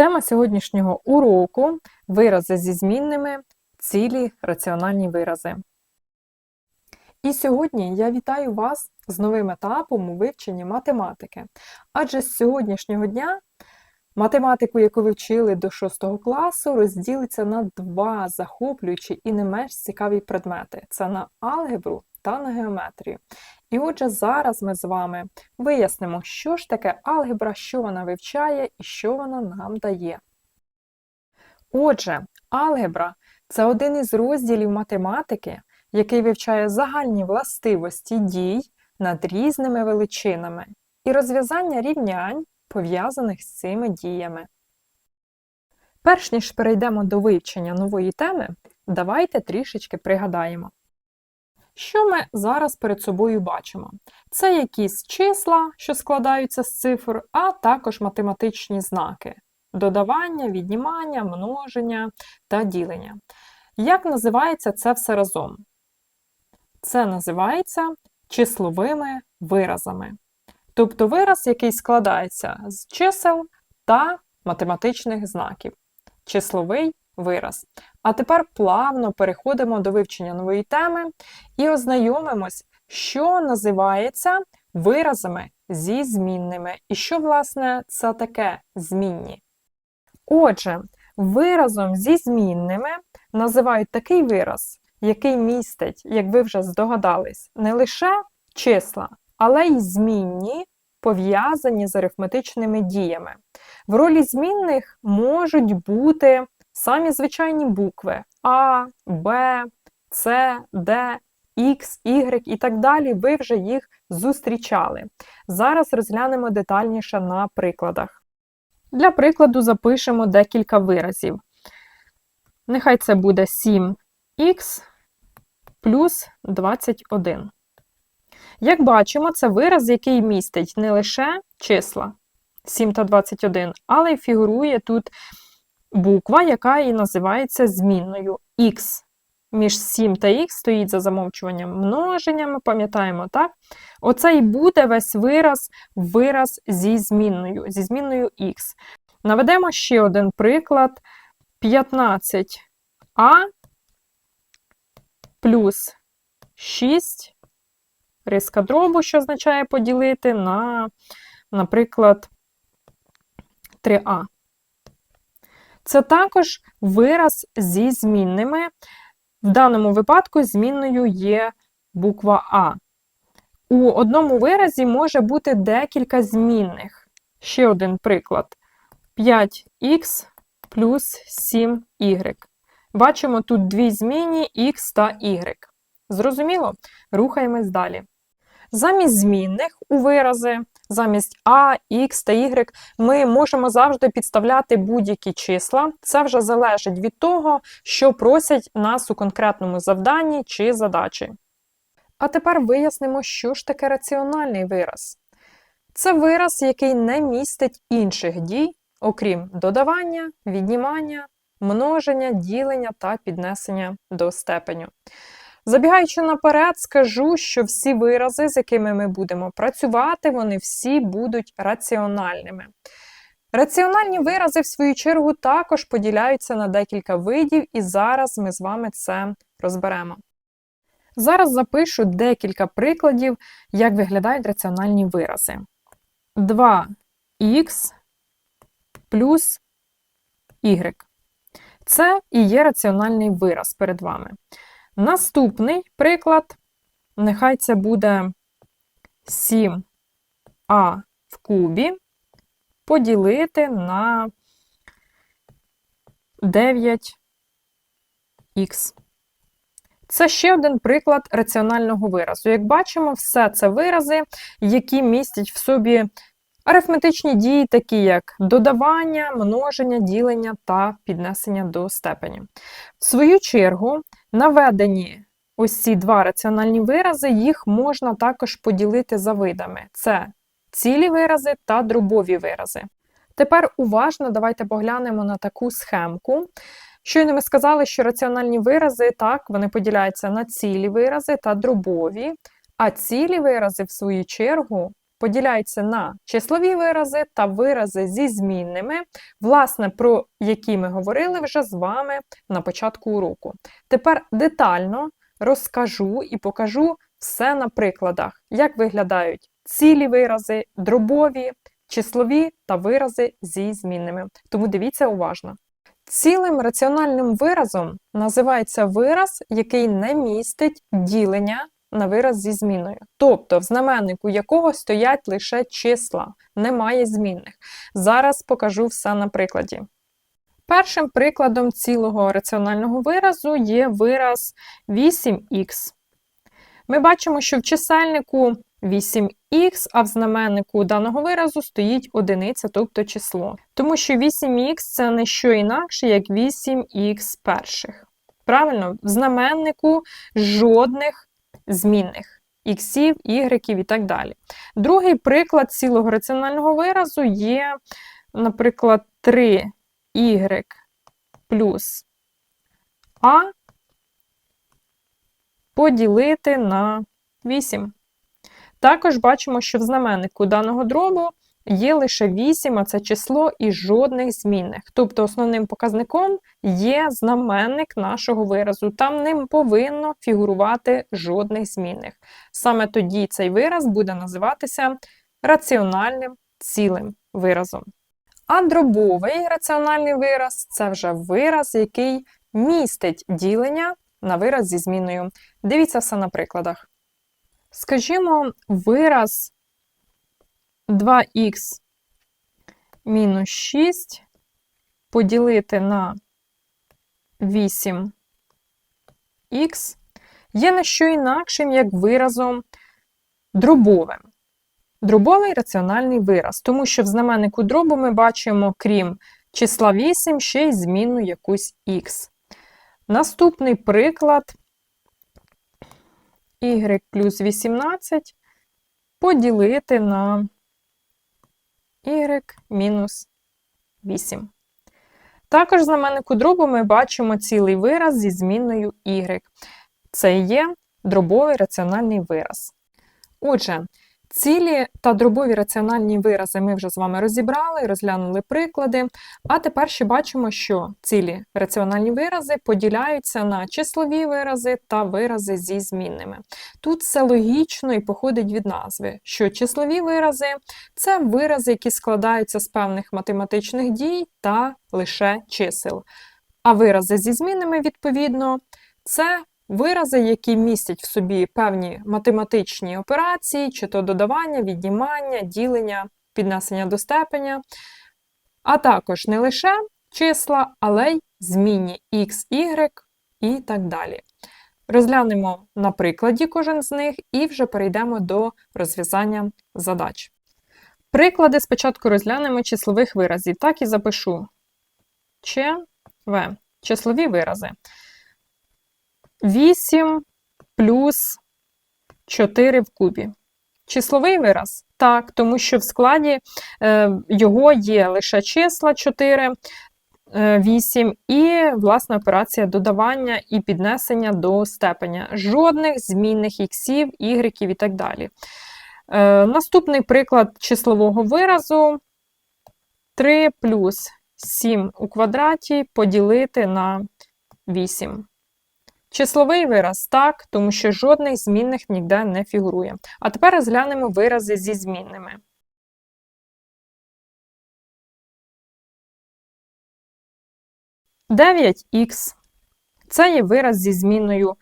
Тема сьогоднішнього уроку вирази зі змінними, цілі раціональні вирази. І сьогодні я вітаю вас з новим етапом у вивченні математики. Адже з сьогоднішнього дня математику, яку ви вчили до 6 класу, розділиться на два захоплюючі і не менш цікаві предмети: це на алгебру та на геометрію. І отже, зараз ми з вами вияснимо, що ж таке алгебра, що вона вивчає і що вона нам дає. Отже, алгебра це один із розділів математики, який вивчає загальні властивості дій над різними величинами і розв'язання рівнянь, пов'язаних з цими діями. Перш ніж перейдемо до вивчення нової теми, давайте трішечки пригадаємо. Що ми зараз перед собою бачимо? Це якісь числа, що складаються з цифр, а також математичні знаки додавання, віднімання, множення та ділення. Як називається це все разом? Це називається числовими виразами. Тобто вираз, який складається з чисел та математичних знаків. Числовий вираз. А тепер плавно переходимо до вивчення нової теми і ознайомимось, що називається виразами зі змінними, і що, власне, це таке змінні. Отже, виразом зі змінними називають такий вираз, який містить, як ви вже здогадались, не лише числа, але й змінні, пов'язані з арифметичними діями. В ролі змінних можуть бути самі звичайні букви А, Б, С, Д, Х, Y і так далі, ви вже їх зустрічали. Зараз розглянемо детальніше на прикладах. Для прикладу запишемо декілька виразів. Нехай це буде 7х плюс 21. Як бачимо, це вираз, який містить не лише числа 7 та 21, але й фігурує тут буква, яка і називається змінною х. Між 7 та х стоїть за замовчуванням множення, ми пам'ятаємо, так? Оце і буде весь вираз, вираз зі змінною, зі змінною х. Наведемо ще один приклад: 15а плюс 6 риска дробу, що означає поділити на, наприклад, 3а. Це також вираз зі змінними. В даному випадку змінною є буква А. У одному виразі може бути декілька змінних. Ще один приклад: 5х плюс 7y. Бачимо тут дві змінні х та y. Зрозуміло? Рухаємось далі. Замість змінних у вирази, замість А, Х та Y, ми можемо завжди підставляти будь-які числа. Це вже залежить від того, що просять нас у конкретному завданні чи задачі. А тепер вияснимо, що ж таке раціональний вираз. Це вираз, який не містить інших дій, окрім додавання, віднімання, множення, ділення та піднесення до степеню. Забігаючи наперед, скажу, що всі вирази, з якими ми будемо працювати, вони всі будуть раціональними. Раціональні вирази, в свою чергу, також поділяються на декілька видів, і зараз ми з вами це розберемо. Зараз запишу декілька прикладів, як виглядають раціональні вирази. 2х плюс y. Це і є раціональний вираз перед вами. Наступний приклад, нехай це буде 7а в кубі поділити на 9х. Це ще один приклад раціонального виразу. Як бачимо, все це вирази, які містять в собі арифметичні дії, такі як додавання, множення, ділення та піднесення до степені. В свою чергу, наведені ось два раціональні вирази, їх можна також поділити за видами: це цілі вирази та дробові вирази. Тепер уважно давайте поглянемо на таку схемку. Щойно ми сказали, що раціональні вирази так, вони поділяються на цілі вирази та дробові, а цілі вирази, в свою чергу, поділяються на числові вирази та вирази зі змінними, власне, про які ми говорили вже з вами на початку уроку. Тепер детально розкажу і покажу все на прикладах, як виглядають цілі вирази, дробові, числові та вирази зі змінними. Тому дивіться уважно. Цілим раціональним виразом називається вираз, який не містить ділення на вираз зі зміною, тобто в знаменнику якого стоять лише числа, немає змінних. Зараз покажу все на прикладі. Першим прикладом цілого раціонального виразу є вираз 8х. Ми бачимо, що в чисельнику 8х, а в знаменнику даного виразу стоїть одиниця, тобто число. Тому що 8х це не що інакше, як 8х перших. Правильно, в знаменнику жодних змінних іксів, ігреків і так далі. Другий приклад цілого раціонального виразу є, наприклад, 3y плюс а поділити на 8. Також бачимо, що в знаменнику даного дробу є лише 8, а це число і жодних змінних. Тобто основним показником є знаменник нашого виразу. Там не повинно фігурувати жодних змінних. Саме тоді цей вираз буде називатися раціональним цілим виразом. А дробовий раціональний вираз це вже вираз, який містить ділення на вираз зі зміною. Дивіться все на прикладах. Скажімо, вираз 2х мінус 6 поділити на 8х є не що інакшим, як виразом дробовим. Дробовий раціональний вираз, тому що в знаменнику дробу ми бачимо, крім числа 8, ще й змінну якусь х. Наступний приклад y плюс 18 поділити на y мінус 8. Також знаменнику дробу ми бачимо цілий вираз зі змінною y. Це є дробовий раціональний вираз. Отже, Цілі та дробові раціональні вирази ми вже з вами розібрали, розглянули приклади. А тепер ще бачимо, що цілі раціональні вирази поділяються на числові вирази та вирази зі змінними. Тут все логічно і походить від назви, що числові вирази це вирази, які складаються з певних математичних дій та лише чисел. А вирази зі змінами, відповідно, це Вирази, які містять в собі певні математичні операції, чи то додавання, віднімання, ділення, піднесення до степеня, а також не лише числа, але й змінні x, y і так далі. Розглянемо на прикладі кожен з них і вже перейдемо до розв'язання задач. Приклади спочатку розглянемо числових виразів. Так і запишу Ч, В. Числові вирази. 8 плюс 4 в кубі. Числовий вираз? Так, тому що в складі е, його є лише числа 4, е, 8 і, власне, операція додавання і піднесення до степеня. Жодних змінних іксів, ігреків і так далі. Е, наступний приклад числового виразу 3 плюс 7 у квадраті поділити на 8. Числовий вираз так, тому що жодних змінних ніде не фігурує. А тепер розглянемо вирази зі змінними. Дев'ять х це є вираз зі змінною.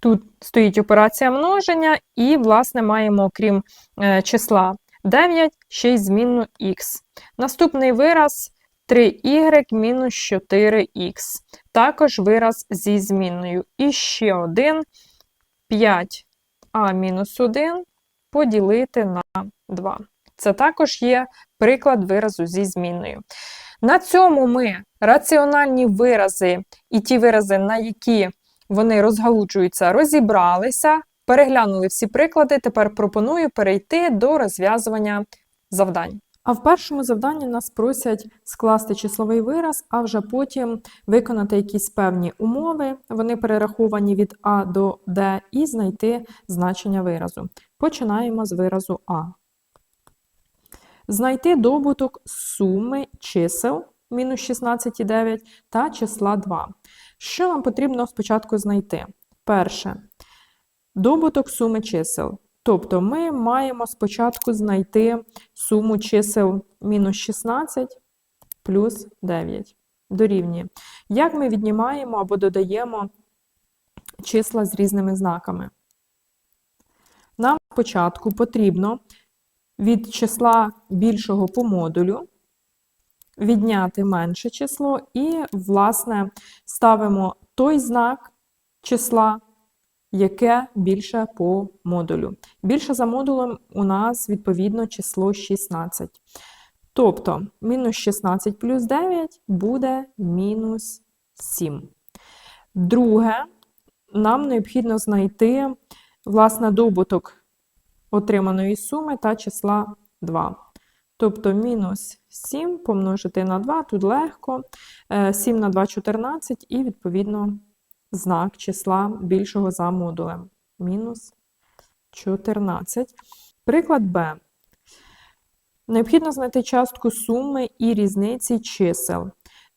Тут стоїть операція множення, і, власне, маємо, окрім е, числа 9, ще й змінну х. Наступний вираз 3y мінус 4х. Також вираз зі змінною. І ще один 5а мінус 1 поділити на 2. Це також є приклад виразу зі змінною. На цьому ми раціональні вирази і ті вирази, на які вони розгалуджуються, розібралися, переглянули всі приклади. Тепер пропоную перейти до розв'язування завдань. А в першому завданні нас просять скласти числовий вираз, а вже потім виконати якісь певні умови. Вони перераховані від А до Д, і знайти значення виразу. Починаємо з виразу А. Знайти добуток суми чисел мінус 16,9 та числа 2. Що вам потрібно спочатку знайти? Перше. Добуток суми чисел. Тобто ми маємо спочатку знайти суму чисел мінус 16 плюс 9 дорівнює. Як ми віднімаємо або додаємо числа з різними знаками? Нам спочатку потрібно від числа більшого по модулю відняти менше число і, власне, ставимо той знак числа, яке більше по модулю. Більше за модулем у нас, відповідно, число 16. Тобто, мінус 16 плюс 9 буде мінус 7. Друге, нам необхідно знайти, власне, добуток отриманої суми та числа 2. Тобто мінус 7 помножити на 2, тут легко. Е, 7 на 2 – 14, і, відповідно, знак числа більшого за модулем. Мінус 14. Приклад Б. Необхідно знайти частку суми і різниці чисел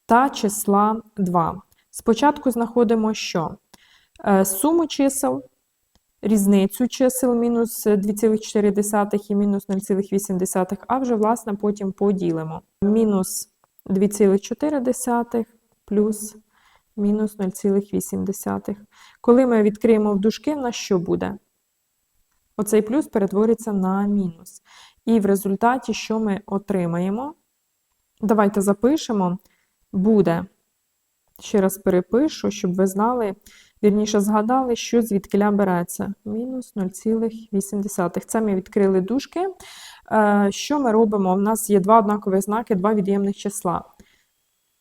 та числа 2. Спочатку знаходимо що? Е, Суму чисел, різницю чисел мінус 2,4 і мінус 0,8, а вже, власне, потім поділимо. Мінус 2,4 плюс мінус 0,8. Коли ми відкриємо в дужки, на що буде? Оцей плюс перетвориться на мінус. І в результаті, що ми отримаємо? Давайте запишемо, буде, ще раз перепишу, щоб ви знали, вірніше згадали, що звідкиля береться. Мінус 0,8. Це ми відкрили дужки. Е, Що ми робимо? У нас є два однакові знаки, два від'ємних числа.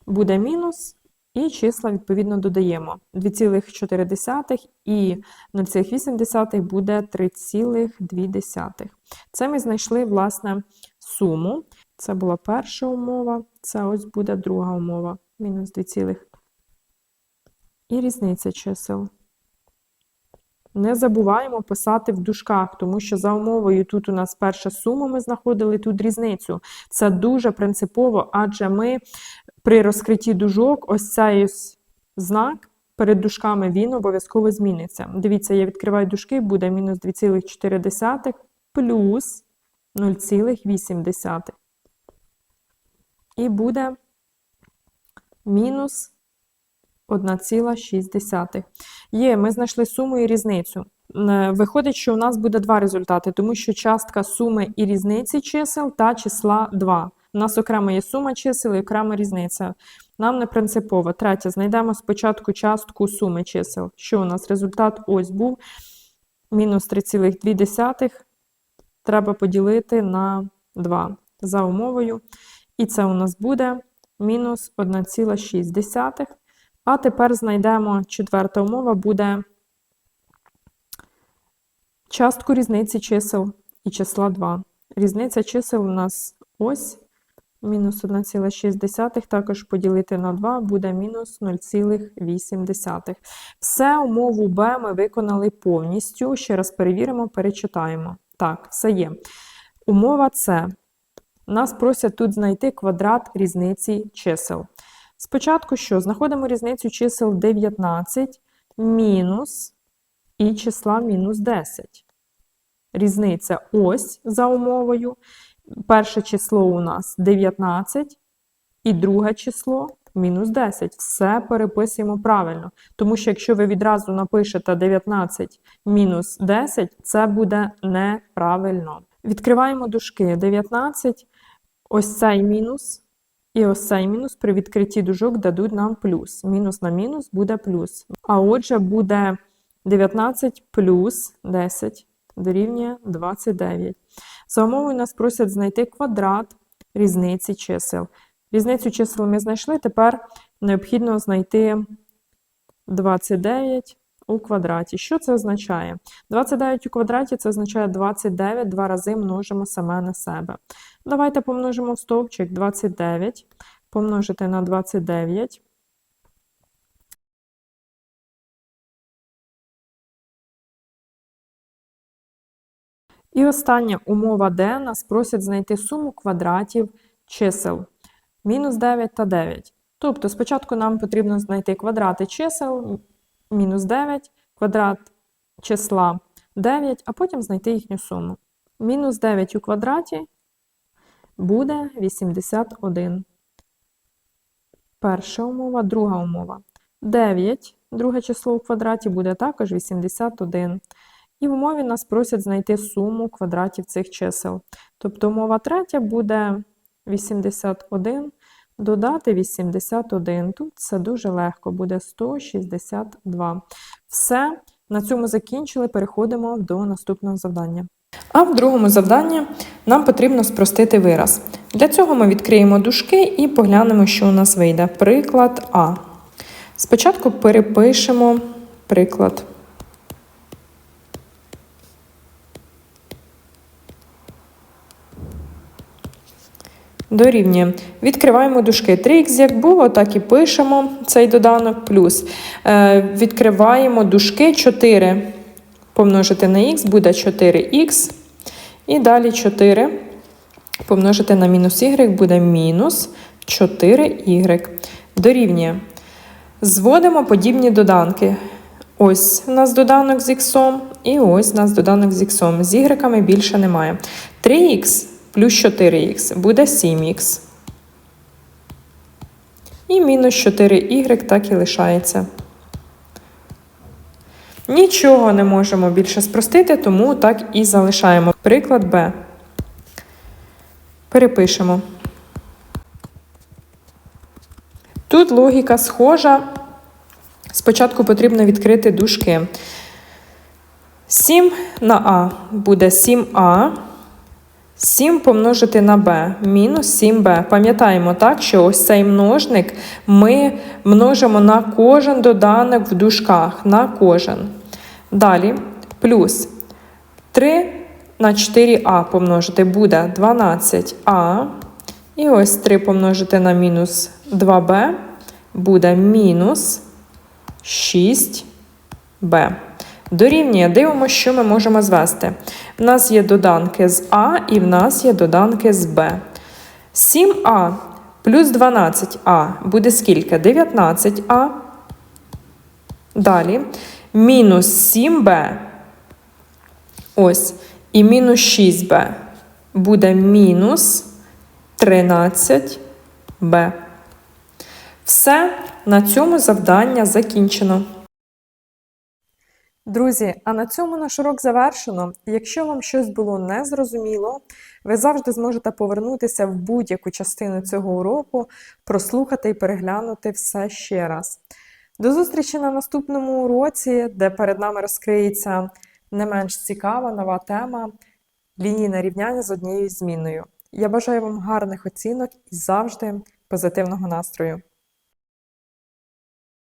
Буде мінус, і числа, відповідно, додаємо. 2,4 і 0,8 буде 3,2. Це ми знайшли, власне, суму. Це була перша умова, це ось буде друга умова. Мінус 2, і різниця чисел. Не забуваємо писати в дужках, тому що за умовою тут у нас перша сума, ми знаходили тут різницю. Це дуже принципово, адже ми при розкритті дужок ось цей знак перед дужками він обов'язково зміниться. Дивіться, я відкриваю дужки, буде мінус 2,4 плюс 0,8. І буде мінус 1,6. Є, ми знайшли суму і різницю. Е, Виходить, що у нас буде два результати, тому що частка суми і різниці чисел та числа 2. У нас окремо є сума чисел і окрема різниця. Нам не принципово. Третє, знайдемо спочатку частку суми чисел. Що у нас? Результат ось був мінус 3,2. Треба поділити на 2 за умовою. І це у нас буде мінус 1,6. А тепер знайдемо четверта умова, буде частку різниці чисел і числа 2. Різниця чисел у нас ось мінус 1,6, також поділити на 2 буде мінус 0,8. Все, умову Б ми виконали повністю. Ще раз перевіримо, перечитаємо. Так, все є. Умова С. Нас просять тут знайти квадрат різниці чисел. Спочатку що? Знаходимо різницю чисел 19 мінус і числа мінус 10. Різниця ось за умовою. Перше число у нас 19, і друге число мінус 10. Все переписуємо правильно. Тому що якщо ви відразу напишете 19 мінус 10, це буде неправильно. Відкриваємо дужки 19, ось цей мінус. І ось цей мінус при відкритті дужок дадуть нам плюс. Мінус на мінус буде плюс. А отже, буде 19 плюс 10 дорівнює 29. За умовою нас просять знайти квадрат різниці чисел. Різницю чисел ми знайшли, тепер необхідно знайти 29 у квадраті. Що це означає? 29 у квадраті це означає 29 два рази множимо саме на себе. Давайте помножимо в стовпчик 29, помножити на 29. І остання умова D нас просять знайти суму квадратів чисел мінус 9 та 9. Тобто спочатку нам потрібно знайти квадрати чисел мінус 9, квадрат числа 9, а потім знайти їхню суму. Мінус 9 у квадраті буде 81. Перша умова, друга умова. 9, друге число у квадраті буде також 81. І в умові нас просять знайти суму квадратів цих чисел. Тобто умова третя буде 81 додати 81. Тут це дуже легко, буде 162. Все, на цьому закінчили, переходимо до наступного завдання. А в другому завданні нам потрібно спростити вираз. Для цього ми відкриємо дужки і поглянемо, що у нас вийде. Приклад А. Спочатку перепишемо приклад. Дорівнює. Відкриваємо дужки. 3х як було, так і пишемо цей доданок плюс. Е, відкриваємо дужки 4. Помножити на х буде 4х. І далі 4 помножити на мінус y буде мінус 4y. Дорівнює. Зводимо подібні доданки. Ось у нас доданок з х, і ось у нас доданок з х. З y більше немає. 3х плюс 4х буде 7х. І мінус 4y так і лишається. Нічого не можемо більше спростити, тому так і залишаємо. Приклад Б. Перепишемо. Тут логіка схожа. Спочатку потрібно відкрити дужки. 7 на А буде 7А. 7 помножити на b мінус 7b. Пам'ятаємо так, що ось цей множник ми множимо на кожен доданок в дужках. На кожен. Далі плюс 3 на 4а помножити буде 12а. І ось 3 помножити на мінус 2b буде мінус 6b. Дорівнює, дивимося, що ми можемо звести. В нас є доданки з А і в нас є доданки з Б. 7А плюс 12А буде скільки? 19А. Далі мінус 7Б. Ось. І мінус 6Б буде мінус 13Б. Все, на цьому завдання закінчено. Друзі, а на цьому наш урок завершено. Якщо вам щось було незрозуміло, ви завжди зможете повернутися в будь-яку частину цього уроку, прослухати і переглянути все ще раз. До зустрічі на наступному уроці, де перед нами розкриється не менш цікава нова тема лінійне рівняння з однією зміною. Я бажаю вам гарних оцінок і завжди позитивного настрою.